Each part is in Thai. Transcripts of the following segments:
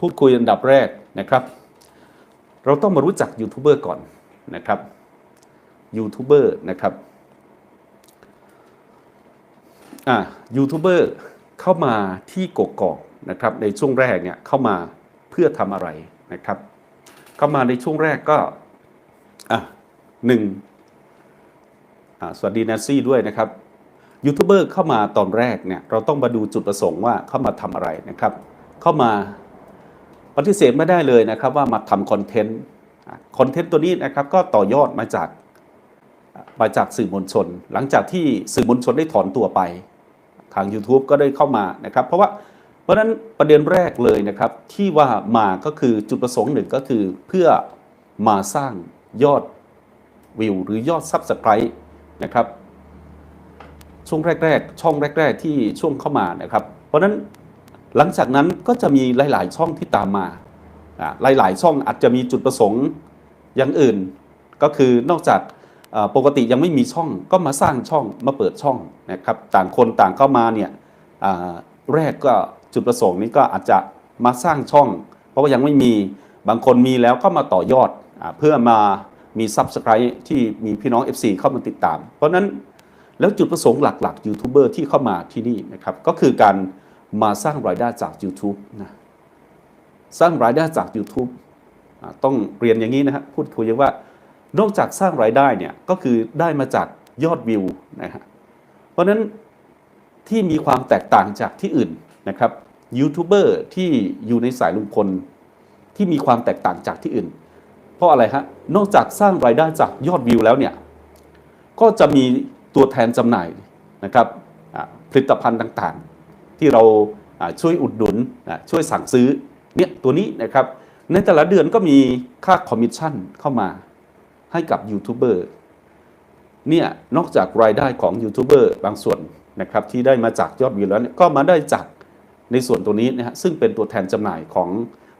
พูดคุยอันดับแรกนะครับ เราต้องมารู้จักยูทูบเบอร์ก่อนนะครับยูทูบเบอร์นะครับอ่ายูทูบเบอร์เข้ามาที่กกอกนะครับในช่วงแรกเนี่ยเข้ามาเพื่อทำอะไรนะครับ เข้ามาในช่วงแรกก็อะหนึ่งอ่าสวัสดีแนนซี่ด้วยนะครับยูทูบเบอร์เข้ามาตอนแรกเนี่ยเราต้องมาดูจุดประสงค์ว่าเข้ามาทำอะไรนะครับ เข้ามา ปฏิเสธไม่ได้เลยนะครับว่ามาทำคอนเทนต์คอนเทนต์ตัวนี้นะครับก็ต่อยอดมาจากมาจากสื่อมวลชน หลังจากที่สื่อมวลชนได้ถอนตัวไป ทาง YouTube ก็ได้เข้ามานะครับ เพราะว่าเพราะนั้นประเด็นแรกเลยนะครับที่ว่ามาก็คือจุดประสงค์หนึ่งก็คือเพื่อมาสร้างยอดวิวหรือยอด Subscribe นะครับช่วงแรก ๆ ช่องแรก ๆ ที่ช่วงเข้ามานะครับ เพราะนั้น หลังจากนั้นก็จะมีหลาย ๆ ช่องที่ตามมาอ่าหลาย ๆ ช่องอาจจะมีจุดประสงค์อย่างอื่น ก็คือนอกจากปกติยังไม่มีช่องก็มาสร้างช่องมาเปิดช่องนะครับ ต่างคนต่างเข้ามาเนี่ยแรกก็จุดประสงค์นี้ก็อาจจะมาสร้างช่อง เพราะว่ายังไม่มีบางคนมีแล้วก็มาต่อยอดอเพื่อมามี Subscribe ที่มีพี่น้อง FC เข้ามาติดตาม เพราะนั้นแล้วจุดประสงค์หลักๆยูทูบเบอร์ที่เข้ามาที่นี่นะครับก็คือการ มาสร้างรายได้จาก YouTube นะสร้างรายได้จาก YouTube ต้องเรียนอย่างนี้นะฮะพูดคุยว่านอกจากสร้างรายได้เนี่ยก็คือได้มาจากยอดวิวนะฮะเพราะนั้นที่มีความแตกต่างจากที่อื่นนะครับยูทูบเบอร์ที่อยู่ในสายลุงพลที่มีความแตกต่างจากที่อื่น เพราะอะไรฮะนอกจากสร้างรายได้จากยอดวิวแล้วเนี่ยก็จะมีตัวแทนจำหน่ายนะครับผลิตภัณฑ์ต่างๆ ที่เราช่วยอุดหนุนช่วยสั่งซื้อเนี่ยตัวนี้นะครับในแต่ละเดือนก็มีค่าคอมมิชชั่นเข้ามาให้กับยูทูบเบอร์เนี่ยนอกจากรายได้ของยูทูบเบอร์บางส่วนนะครับที่ได้มาจากยอดวิวแล้วก็มาได้จากในส่วนตัวนี้นะฮะซึ่งเป็นตัวแทนจำหน่ายของ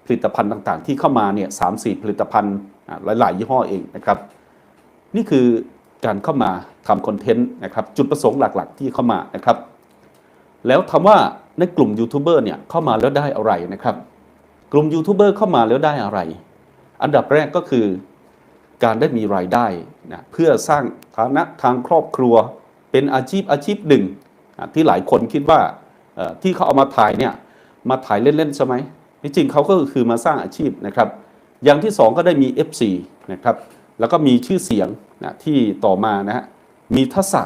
ผลิตภัณฑ์ต่างๆ ที่เข้ามาเนี่ยสามสี่ผลิตภัณฑ์หลาย ๆ ยี่ห้อเองนะครับ นี่คือการเข้ามาทำคอนเทนต์นะครับจุดประสงค์หลัก ๆ ที่เข้ามานะครับ แล้วทำว่าในกลุ่มยูทูบเบอร์เนี่ยเข้ามาแล้วได้อะไรนะครับ กลุ่มยูทูบเบอร์เข้ามาแล้วได้อะไร อันดับแรกก็คือการได้มีรายได้นะเพื่อสร้างฐานะทางครอบครัวเป็นอาชีพอาชีพหนึ่งอะที่หลายคนคิดว่าที่เขาเอามาถ่ายเนี่ยมาถ่ายเล่นๆใช่ไหมที่จริงเขาก็คือมาสร้างอาชีพนะครับ อย่างที่สองก็ได้มี FC นะครับแล้วก็มีชื่อเสียงนะที่ต่อมานะฮะมีทักษะ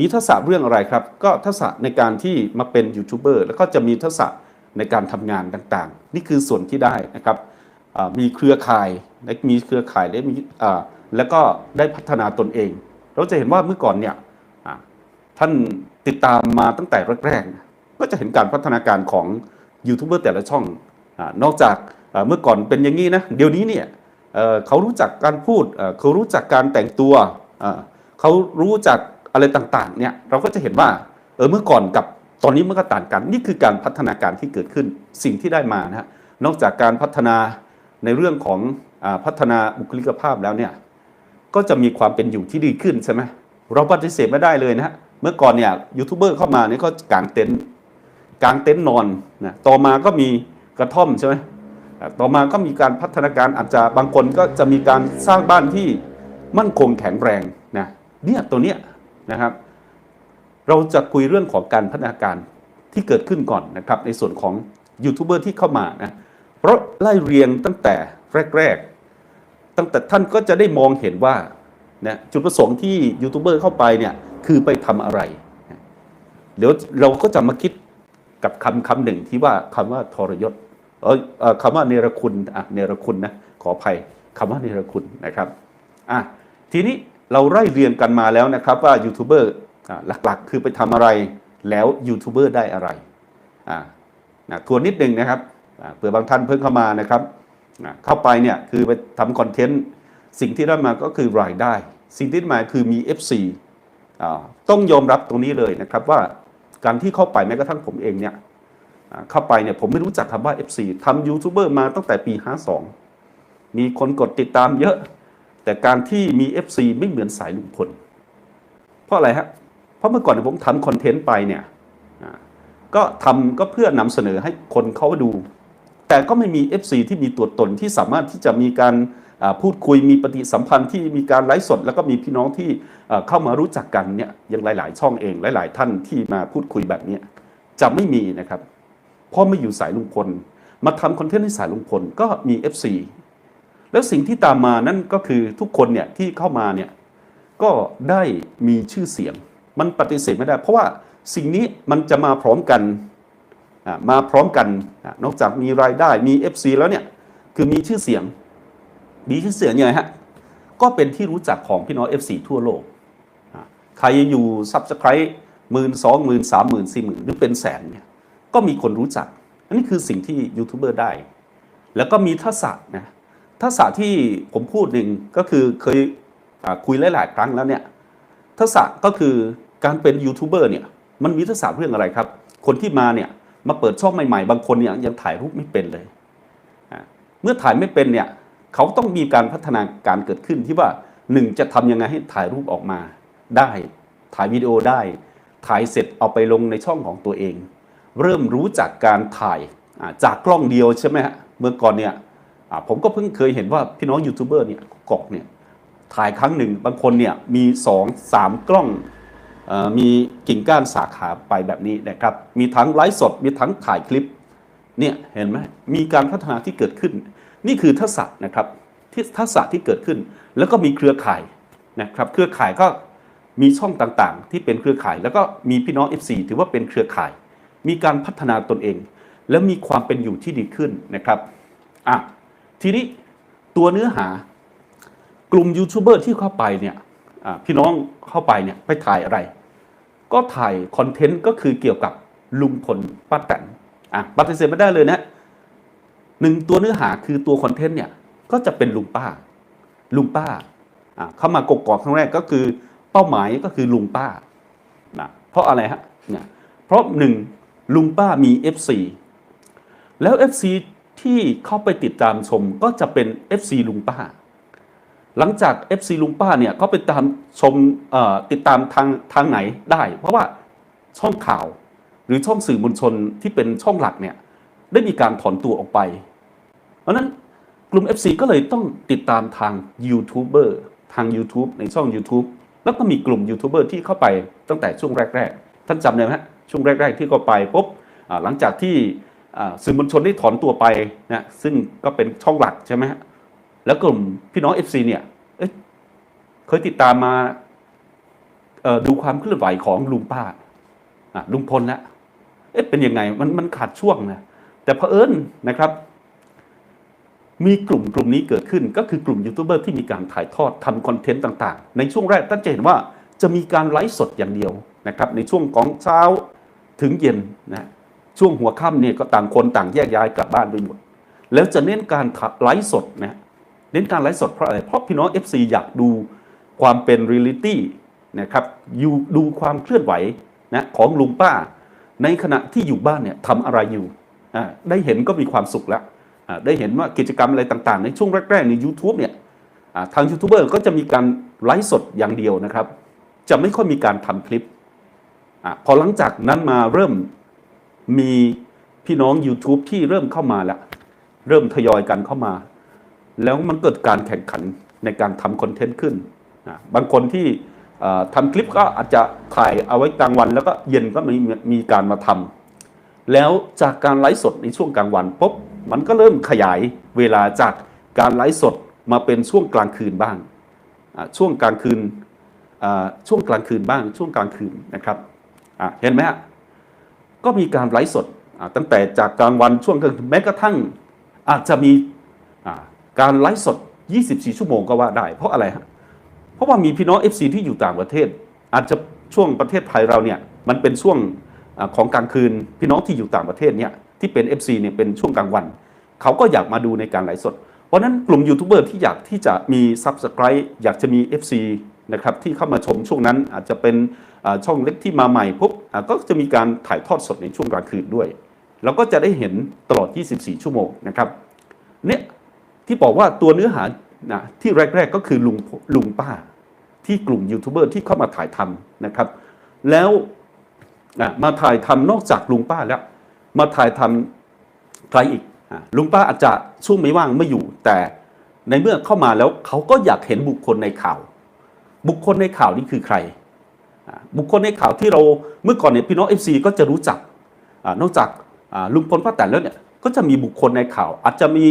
มีทักษะเรื่องอะไรครับ ก็ทักษะในการที่มาเป็นยูทูบเบอร์แล้วก็จะมีทักษะในการทำงานต่างๆ นี่คือส่วนที่ได้นะครับมีเครือข่ายและมีเครือข่ายและมีแล้วก็ได้พัฒนาตนเอง เราจะเห็นว่าเมื่อก่อนเนี่ยท่านติดตามมาตั้งแต่แรกๆก็จะเห็นการพัฒนาการของยูทูบเบอร์แต่ละช่องอนอกจากเมื่อก่อนเป็นอย่างนี้นะเดี๋ยวนี้เนี่ยเขารู้จักการพูดเขารู้จักการแต่งตัวเขารู้จัก อะไรต่างๆเนี่ยเราก็จะเห็นว่าเออเมื่อก่อนกับตอนนี้มันก็ต่างกันนี่คือการพัฒนาการที่เกิดขึ้นสิ่งที่ได้มานะฮะนอกจากการพัฒนาในเรื่องของอพัฒนาบุคลิกภาพแล้วเนี่ยก็จะมีความเป็นอยู่ที่ดีขึ้นใช่ไหมเราปฏิเสธไม่ได้เลยนะฮะเมื่อก่อนเนี่ยยูทูบเบอร์เข้ามาเนี่ยก็กางเต็นท์กางเต็นท์นอนนะต่อมาก็มีกระท่อมใช่ไหมต่อมาก็มีการพัฒนาการอาจจะบางคนก็จะมีการสร้างบ้านที่มั่นคงแข็งแรงนะเนี่ยตัวเนี้ย นะครับ เราจะคุยเรื่องของการพัฒนาการที่เกิดขึ้นก่อนนะครับ ในส่วนของยูทูบเบอร์ที่เข้ามานะเพราะไล่เรียงตั้งแต่แรก ๆ ตั้งแต่ท่านก็จะได้มองเห็นว่านะจุดประสงค์ที่ยูทูบเบอร์เข้าไปเนี่ยคือไปทำอะไร เดี๋ยวเราก็จะมาคิดกับคำคำหนึ่งที่ว่าคำว่าทรยศเอยเอ่อคำว่าเนรคุณอะเนรคุณนะขออภัยคำว่าเนรคุณนะครับอะทีนี้ เราไล่เรียงกันมาแล้วนะครับว่ายูทูบเบอร์หลักๆ คือไปทำอะไรแล้วยูทูบเบอร์ได้อะไรอะนะทวนนิดนึงนะครับเผื่อบางท่านเพิ่งเข้ามานะครับอะเข้าไปเนี่ยคือไปทำคอนเทนต์สิ่งที่ได้มาก็คือรายได้ สิ่งที่ได้มาคือมี FC ต้องยอมรับตรงนี้เลยนะครับว่าการที่เข้าไปแม้กระทั่งผมเองเนี่ยเข้าไปเนี่ยผมไม่รู้จักคำว่า FC ทำยูทูบเบอร์มาตั้งแต่ปี 52 มีคนกดติดตามเยอะ แต่การที่มี FC ไม่เหมือนสายลุงพล เพราะอะไรฮะ เพราะเมื่อก่อนผมทำคอนเทนต์ไปเนี่ยก็ทำก็เพื่อนำเสนอให้คนเขาดู แต่ก็ไม่มี FC ที่มีตัวตนที่สามารถที่จะมีการพูดคุยมีปฏิสัมพันธ์ที่มีการไลฟ์สด แล้วก็มีพี่น้องที่เข้ามารู้จักกันเนี่ยอย่างหลาย ๆ ช่องเองหลาย ๆ ท่านที่มาพูดคุยแบบนี้จะไม่มีนะครับเพราะไม่อยู่สายลุงพล มาทำคอนเทนต์ในสายลุงพลก็มี FC แล้วสิ่งที่ตามมานั่นก็คือทุกคนเนี่ยที่เข้ามาเนี่ยก็ได้มีชื่อเสียง มันปฏิเสธไม่ได้ เพราะว่าสิ่งนี้มันจะมาพร้อมกันอะมาพร้อมกันนอกจากมีรายได้มี FC แล้วเนี่ยคือมีชื่อเสียงมีชื่อเสียงยังไงฮะก็เป็นที่รู้จักของพี่น้อง FC ทั่วโลกอะใครอยู่ซับสไครต์หมื่นสองหมื่นสามหมื่นสี่หมื่นหรือเป็นแสนเนี่ยก็มีคนรู้จัก อันนี้คือสิ่งที่ยูทูบเบอร์ได้ แล้วก็มีทักษะนะ ทักษะที่ผมพูดหนึ่งก็คือเคยคุยหลาย ๆ ครั้งแล้วเนี่ยทักษะก็คือการเป็นยูทูบเบอร์เนี่ยมันมีทักษะเรื่องอะไรครับ คนที่มาเนี่ยมาเปิดช่องใหม่ ๆ บางคนเนี่ยยังถ่ายรูปไม่เป็นเลยเมื่อถ่ายไม่เป็นเนี่ยเขาต้องมีการพัฒนาการเกิดขึ้นที่ว่าหนึ่งจะทำยังไงให้ถ่ายรูปออกมาได้ ถ่ายวิดีโอได้ ถ่ายเสร็จเอาไปลงในช่องของตัวเอง เริ่มรู้จักการถ่ายจากกล้องเดียวใช่ไหมฮะเมื่อก่อนเนี่ย ผมก็เพิ่งเคยเห็นว่าพี่น้องยูทูบเบอร์เนี่ยกอกเนี่ยถ่ายครั้งหนึ่งบางคนเนี่ยมีสองสามกล้องอมีกิ่งก้านสาขาไปแบบนี้นะครับ มีทั้งไลฟ์สด มีทั้งถ่ายคลิปเนี่ยเห็นไหมมีการพัฒนาที่เกิดขึ้น นี่คือทักษะนะครับที่ทักษะที่เกิดขึ้น แล้วก็มีเครือข่ายนะครับ เครือข่ายก็มีช่องต่างๆ ที่เป็นเครือข่าย แล้วก็มีพี่น้อง FC ถือว่าเป็นเครือข่าย มีการพัฒนาตนเอง แล้วมีความเป็นอยู่ที่ดีขึ้นนะครับอะ ทีนี้ตัวเนื้อหากลุ่มยูทูบเบอร์ที่เข้าไปเนี่ยพี่น้องเข้าไปเนี่ยไปถ่ายอะไร ก็ถ่ายคอนเทนต์ก็คือเกี่ยวกับลุงพลป้าแตนอะปฏิเสธไม่ได้เลยนะหนึ่งตัวเนื้อหาคือตัวคอนเทนต์เนี่ยก็จะเป็นลุงป้า ลุงป้าอะเข้ามากกอกครั้งแรกก็คือเป้าหมายก็คือลุงป้านะเพราะอะไรฮะเนี่ยเพราะหนึ่งลุงป้ามี FC แล้ว FC ที่เข้าไปติดตามชมก็จะเป็น FC ลุงป้า หลังจาก FC ลุงป้าเนี่ยเขาไปตามชมติดตามทางทางไหนได้ เพราะว่าช่องข่าวหรือช่องสื่อมวลชนที่เป็นช่องหลักเนี่ยได้มีการถอนตัวออกไป เพราะนั้นกลุ่ม FC ก็เลยต้องติดตามทางยูทูบเบอร์ทาง YouTube ในช่อง YouTube แล้วก็มีกลุ่มยูทูบเบอร์ที่เข้าไปตั้งแต่ช่วงแรก ๆ ท่านจำได้ไหมฮะช่วงแรก ๆ ที่เข้าไปปุ๊บหลังจากที่ สื่อมวลชนได้ถอนตัวไปนะซึ่งก็เป็นช่องหลักใช่ไหมฮะแล้วกลุ่มพี่น้อง FC เนี่ยเเคยติดตามมาดูความเคลื่อนไหวของลุงป้าลุงพลนะเอ๊ะเป็นยังไงมันมันขาดช่วงนะแต่เผอิญนะครับ มีกลุ่มกลุ่มนี้เกิดขึ้น ก็คือกลุ่มยูทูบเบอร์ที่มีการถ่ายทอดทำคอนเทนต์ต่าง ๆ ในช่วงแรกท่านจะเห็นว่าจะมีการไลฟ์สดอย่างเดียวนะครับ ในช่วงของเช้าถึงเย็นนะ ช่วงหัวค่ำเนี่ยก็ต่างคนต่างแยกย้ายกลับบ้านไปหมด แล้วจะเน้นการไลฟ์สดนะเน้นการไลฟ์สดเพราะอะไร เพราะพี่น้อง FC อยากดูความเป็นเรียลิตี้นะครับอยู่ดูความเคลื่อนไหวนะของลุงป้า ในขณะที่อยู่บ้านเนี่ยทำอะไรอยู่ ได้เห็นก็มีความสุขแล้วได้เห็นว่ากิจกรรมอะไรต่างๆ ในช่วงแรกๆใน YouTube เนี่ยทางยูทูบเบอร์ก็จะมีการไลฟ์สดอย่างเดียวนะครับ จะไม่ค่อยมีการทำคลิปอพอหลังจากนั้นมาเริ่ม มีพี่น้อง YouTube ที่เริ่มเข้ามาแล้ว เริ่มทยอยกันเข้ามา แล้วมันเกิดการแข่งขันในการทำคอนเทนต์ขึ้นอะบางคนที่ทำคลิปก็อาจจะถ่ายเอาไว้กลางวัน แล้วก็เย็นก็มีมีการมาทำแล้วจากการไลฟ์สดในช่วงกลางวันปุ๊บมันก็เริ่มขยายเวลาจากการไลฟ์สดมาเป็นช่วงกลางคืนบ้าง ช่วงกลางคืนช่วงกลางคืนบ้างช่วงกลางคืนนะครับเห็นไหมฮะ ก็มีการไลฟ์สดตั้งแต่จากกลางวันช่วงกลางแม้กระทั่งอาจจะมีการไลฟ์สด 24 ชั่วโมงก็ว่าได้ เพราะอะไรฮะเพราะว่ามีพี่น้อง FC ที่อยู่ต่างประเทศ อาจจะช่วงประเทศไทยเราเนี่ยมันเป็นช่วงอของกลางคืนพี่น้องที่อยู่ต่างประเทศเนี่ยที่เป็น FC เนี่ยเป็นช่วงกลางวัน เขาก็อยากมาดูในการไลฟ์สด เพราะนั้นกลุ่มยูทูบเบอร์ที่อยากที่จะมี Subscribe อยากจะมี FC นะครับที่เข้ามาชมช่วงนั้นอาจจะเป็น ช่องเล็กที่มาใหม่ปุ๊บก็จะมีการถ่ายทอดสดในช่วงกลางคืนด้วยเราก็จะได้เห็นตลอด 24 ชั่วโมงนะครับเนี่ยที่บอกว่าตัวเนื้อหานะที่แรก ๆ ก็คือลุงลุงป้า ที่กลุ่มยูทูบเบอร์ที่เข้ามาถ่ายทำนะครับ แล้วนะมาถ่ายทำนอกจากลุงป้าแล้ว มาถ่ายทำใครอีกอะลุงป้าอาจจะช่วงไม่ว่างไม่อยู่ แต่ในเมื่อเข้ามาแล้วเขาก็อยากเห็นบุคคลในข่าว บุคคลในข่าวนี่คือใคร บุคคลในข่าวที่เราเมื่อก่อนเนี่ยพี่น้องเอฟซีก็จะรู้จักอนอกจากลุงพลป้าแตนแล้วเนี่ยก็จะมีบุคคลในข่าว อาจจะมี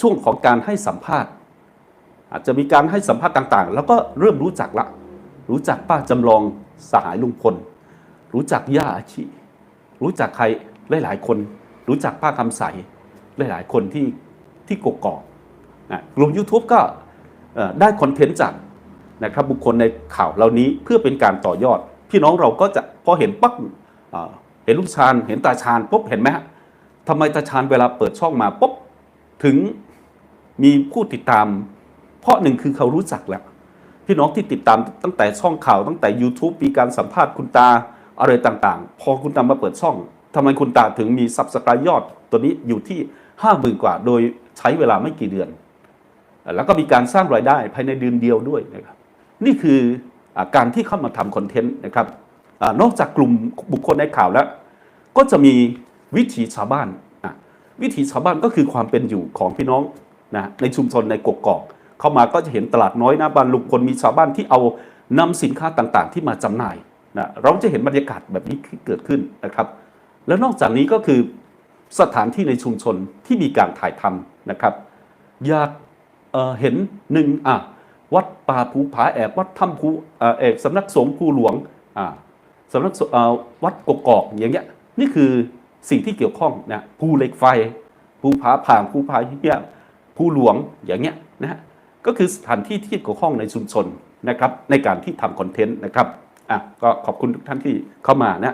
ช่วงของการให้สัมภาษณ์ อาจจะมีการให้สัมภาษณ์ต่างๆ แล้วก็เริ่มรู้จักละ รู้จักป้าจำลองสหายลุงพล รู้จักย่าอาชิรู้จักใครหลายๆคน รู้จักป้าคำใสหลายๆคนที่ที่กกอกกลุ่ม YouTube ก็ได้คอนเทนต์จาก นะครับบุคคลในข่าวเหล่านี้เพื่อเป็นการต่อยอด พี่น้องเราก็จะพอเห็นปั๊บเห็นลูกชาญเห็นตาชาญปุ๊บเห็นไหมฮะทำไมตาชาญเวลาเปิดช่องมาปุ๊บถึงมีผู้ติดตาม เพราะหนึ่งคือเขารู้จักแล้วพี่น้องที่ติดตามตั้งแต่ช่องข่าวตั้งแต่ YouTube มีการสัมภาษณ์คุณตาอะไรต่างๆ พอคุณตามาเปิดช่องทำไมคุณตาถึงมีซับสไครยอด ตัวนี้อยู่ที่ห้าหมื่นกว่า โดยใช้เวลาไม่กี่เดือน แล้วก็มีการสร้างรายได้ภายในเดือนเดียวด้วยนะครับ นี่คืออการที่เข้ามาทำคอนเทนต์นะครับอนอกจากกลุ่มบุคคลในข่าวแล้ว ก็จะมีวิถีชาวบ้าน วิถีชาวบ้านก็คือความเป็นอยู่ของพี่น้องนะในชุมชนในกกอกเข้ามาก็จะเห็นตลาดน้อยหน้าบ้านลุงพลมีชาวบ้านที่เอานำสินค้าต่างๆ ที่มาจำหน่ายนะเราจะเห็นบรรยากาศแบบนี้เกิดขึ้นนะครับ แล้วนอกจากนี้ก็คือสถานที่ในชุมชนที่มีการถ่ายทำนะครับ อยากเเห็นหนึ่งอะ วัดป่าภูผาแอกวัดถ้ำภูเอกสำนักสงฆ์ภูหลวงสำนักวัดกกอกอย่างเงี้ยนี่คือสิ่งที่เกี่ยวข้องนะภูเหล็กไฟภูผาผ่างภูผาเฮียภูหลวงอย่างเงี้ยนะฮะก็คือสถานที่ที่เกี่ยวข้องในชุมชนนะครับในการที่ทำคอนเทนต์นะครับอะก็ขอบคุณทุกท่านที่เข้ามานะ